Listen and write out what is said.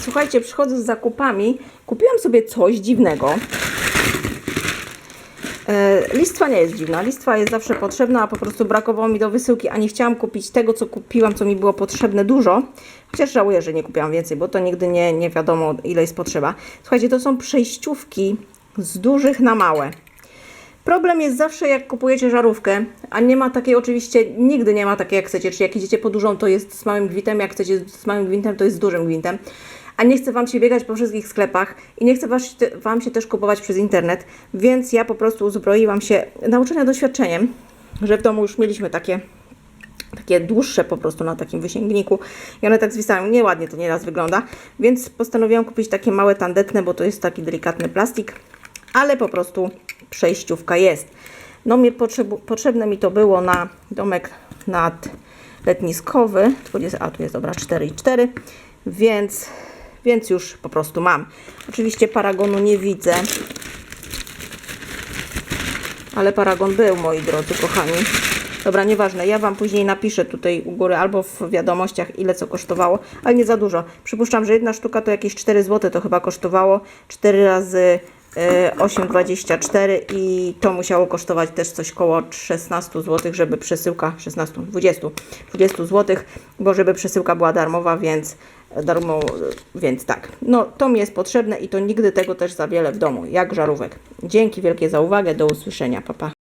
Słuchajcie, przychodzę z zakupami. Kupiłam sobie coś dziwnego. E, Listwa nie jest dziwna. Listwa jest zawsze potrzebna, a po prostu brakowało mi do wysyłki, a nie chciałam kupić tego, co kupiłam, co mi było potrzebne dużo. Chociaż żałuję, że nie kupiłam więcej, bo to nigdy nie, nie wiadomo, ile jest potrzeba. Słuchajcie, to są przejściówki z dużych na małe. Problem jest zawsze, jak kupujecie żarówkę, a nie ma takiej oczywiście, nigdy nie ma takiej jak chcecie. Czyli jak idziecie po dużą, to jest z małym gwintem, jak chcecie z małym gwintem, to jest z dużym gwintem. A nie chcę Wam się biegać po wszystkich sklepach i nie was, Wam się też kupować przez internet, więc ja po prostu uzbroiłam się nauczenia doświadczeniem, że w domu już mieliśmy takie takie dłuższe po prostu na takim wysięgniku i one tak zwisają, nieładnie to nieraz wygląda, więc postanowiłam kupić takie małe tandetne, bo to jest taki delikatny plastik, ale po prostu przejściówka jest. No mnie potrzebne mi to było na domek nadletniskowy, 20, a tu jest dobra 4,4, więc, więc już po prostu mam. Oczywiście paragonu nie widzę, ale paragon był, moi drodzy kochani. Dobra, nieważne, ja Wam później napiszę tutaj u góry albo w wiadomościach, ile co kosztowało, ale nie za dużo. Przypuszczam, że jedna sztuka to jakieś 4 zł to chyba kosztowało. 4 razy 8,24 i to musiało kosztować też coś koło 16 zł, żeby przesyłka, 16, 20, 20 zł, bo żeby przesyłka była darmowa, więc darmo, więc tak. No to mi jest potrzebne i to nigdy tego też za wiele w domu, jak żarówek. Dzięki wielkie za uwagę, do usłyszenia, papa. Pa.